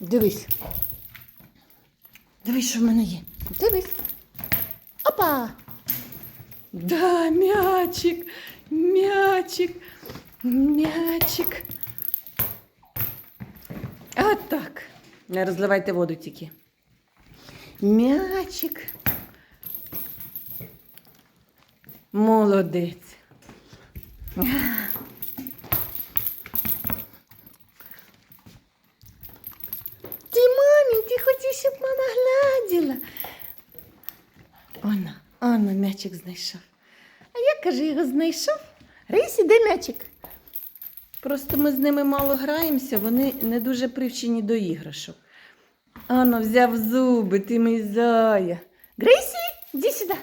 Дивись. Дивись, що в мене є. Дивись. Опа! Да, м'ячик, м'ячик, м'ячик. От так. Не розливайте воду тільки. М'ячик. Молодець. Она, Анна м'ячик знайшов. А я, каже, його знайшов. Рисі, де м'ячик? Просто ми з ними мало граємося, вони не дуже привчені до іграшок. Анна взяв зуби, ти мій зая. Грейсі, іди сюди.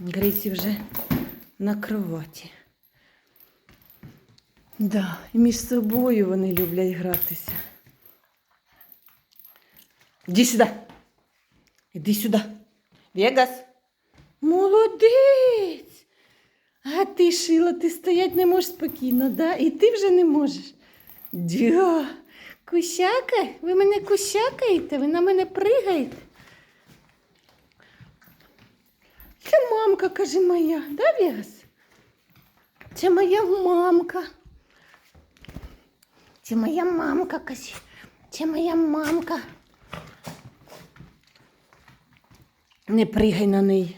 Грейсі вже на кроваті. Да, між собою вони люблять гратися. Іди сюди. Іди сюди. Вегас. Молодець. А ти, Шила, ти стоять не можеш спокійно, да? І ти вже не можеш. Дя. Кусяка? Ви мене кусякаєте? Ви на мене пригаєте? Це мамка, каже, моя, да, Вегас? Це моя мамка. Це моя мамка, каже. Це моя мамка. Не пригай на неї.